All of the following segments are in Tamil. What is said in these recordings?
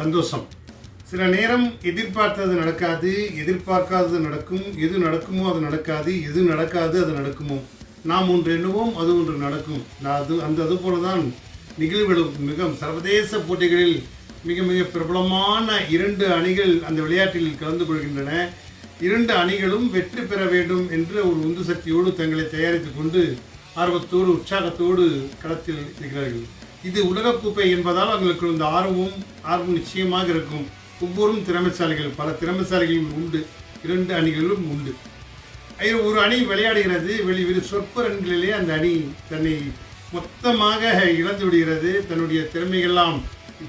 சந்தோஷம். சில நேரம் எதிர்பார்த்தது நடக்காது எதிர்பார்க்காதது நடக்கும் எது நடக்குமோ அது நடக்காது எது நடக்காது அது நடக்குமோ. நாம் ஒன்று எண்ணுவோம் அது ஒன்று நடக்கும். நான் அது அந்த அது போலதான் நிகழ்வுகளும் மிக சர்வதேச போட்டிகளில் மிக மிக பிரபலமான இரண்டு அணிகள் அந்த விளையாட்டில் கலந்து கொள்கின்றன. இரண்டு அணிகளும் வெற்றி பெற வேண்டும் என்ற ஒரு உந்து சக்தியோடு தங்களை தயாரித்துக் கொண்டு ஆர்வத்தோடு உற்சாகத்தோடு களத்தில் இருக்கிறார்கள். இது உலகக்கோப்பை என்பதால் அவங்களுக்கு இந்த ஆர்வமும் ஆர்வம் நிச்சயமாக இருக்கும். ஒவ்வொரும் திறமைசாலிகள் பல திறமைசாலிகளும் உண்டு. இரண்டு அணிகளும் உண்டு. ஒரு அணி விளையாடுகிறது வெளி வெறு சொற்ப ரன்களிலே அந்த அணி தன்னை மொத்தமாக இழந்து விடுகிறது. தன்னுடைய திறமைகள்லாம்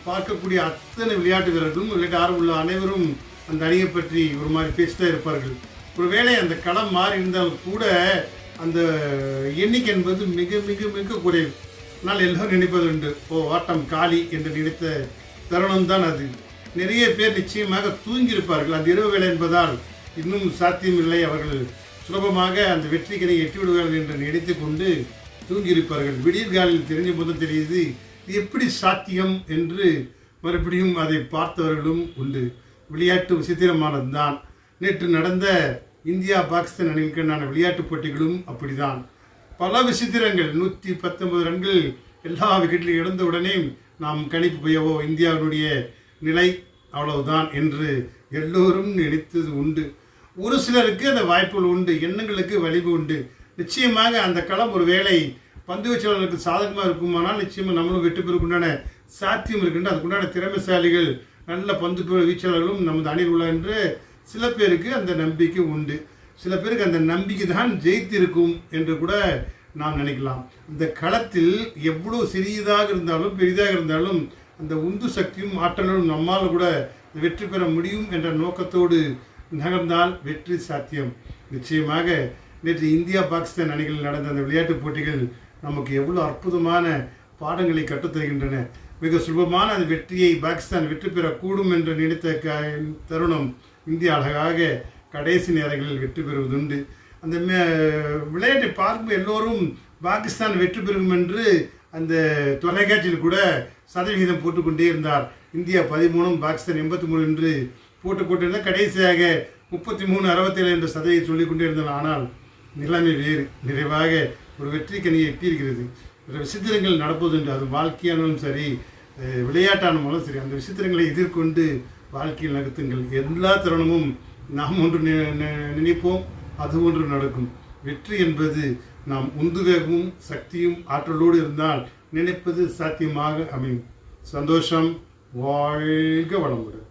பார்க்கக்கூடிய அத்தனை விளையாட்டு வீரர்களும் விளையாட்டு ஆர்வம் உள்ள அனைவரும் அந்த அணியை பற்றி ஒரு மாதிரி பேசிதான் இருப்பார்கள். ஒருவேளை அந்த களம் மாறி இருந்தாலும் கூட அந்த எண்ணிக்கை என்பது மிக மிக மிக குறைவு. ஆனால் எல்லோரும் நினைப்பது உண்டு. ஓ ஆட்டம் காலி என்று நினைத்த தருணம் தான் அது. நிறைய பேர் நிச்சயமாக தூங்கியிருப்பார்கள். அந்த இரவு வேலை என்பதால் இன்னும் சாத்தியமில்லை. அவர்கள் சுலபமாக அந்த வெற்றிகளை எட்டிவிடுவார்கள் என்று நினைத்து கொண்டு தூங்கியிருப்பார்கள். விடியற்காலில் தெரிஞ்ச போது தெரியுது இது எப்படி சாத்தியம் என்று மறுபடியும் அதை பார்த்தவர்களும் உண்டு. விளையாட்டு விசித்திரமானதுதான். நேற்று நடந்த இந்தியா பாகிஸ்தான் அணிகளுக்கான விளையாட்டுப் போட்டிகளும் அப்படிதான். பல விசித்திரங்கள். நூற்றி பத்தொன்பது ரன்கள் எல்லா விக்கெட்டிலும் இழந்த உடனே நாம் கணிப்பு போயவோ இந்தியாவினுடைய நிலை அவ்வளவுதான் என்று எல்லோரும் நினைத்தது உண்டு. ஒரு சிலருக்கு அந்த வாய்ப்புகள் உண்டு எண்ணங்களுக்கு வலிவு உண்டு. நிச்சயமாக அந்த களம் ஒரு வேளை பந்து வீச்சாளர்களுக்கு சாதகமாக இருக்குமானால் நிச்சயமாக நம்மளும் வெற்றி பெறக்குண்டான சாத்தியம் இருக்கின்ற அதுக்குண்டான திறமைசாலிகள் நல்ல பந்து வீச்சாளர்களும் நமது அணியில் உள்ள என்று சில பேருக்கு அந்த நம்பிக்கை உண்டு. சில பேருக்கு அந்த நம்பிக்கை தான் ஜெயித்திருக்கும் என்று கூட நாம் நினைக்கலாம். இந்த களத்தில் எவ்வளோ சிறியதாக இருந்தாலும் பெரிதாக இருந்தாலும் அந்த உந்து சக்தியும் ஆற்றலும் நம்மால் கூட வெற்றி பெற முடியும் என்ற நோக்கத்தோடு நகர்ந்தால் வெற்றி சாத்தியம். நிச்சயமாக நேற்று இந்தியா பாகிஸ்தான் அணிகளில் நடந்த அந்த விளையாட்டுப் போட்டிகள் நமக்கு எவ்வளோ அற்புதமான பாடங்களை கற்றுத்தருகின்றன மிக சுலபமான அந்த வெற்றியை பாகிஸ்தான் வெற்றி பெறக்கூடும் என்று நினைத்த க- தருணம் இந்தியா அழகாக கடைசி நேரங்களில் வெற்றி பெறுவதுண்டு. அந்த மே- விளையாட்டை பார்க்கும் எல்லோரும் பாகிஸ்தான் வெற்றி பெறும் என்று அந்த தொலைக்காட்சியில் கூட சதவிகிதம் போட்டுக்கொண்டே இருந்தார். இந்தியா பதிமூணும் பாகிஸ்தான் எண்பத்தி மூணு என்று போட்டு போட்டிருந்தால் கடைசியாக முப்பத்தி மூணு அறுபத்தேழு என்ற சதவியை சொல்லிக்கொண்டே இருந்தார். ஆனால் நிலைமை வேறு. நிறைவாக ஒரு வெற்றி கனியை எட்டியிருக்கிறது விசித்திரங்கள் நடப்பதுண்டு. அது வாழ்க்கையானாலும் சரி விளையாட்டானாலும் சரி அந்த விசித்திரங்களை எதிர்கொண்டு வாழ்க்கையில் நகர்த்துங்கள். எல்லா தருணமும் நாம் ஒன்று நினைப்போம் அது ஒன்று நடக்கும். வெற்றி என்பது நாம் உந்துவேகமும் சக்தியும் ஆற்றலோடு இருந்தால் நினைப்பது சாத்தியமாக அமையும். சந்தோஷம் வாழ்க வளமுடன்.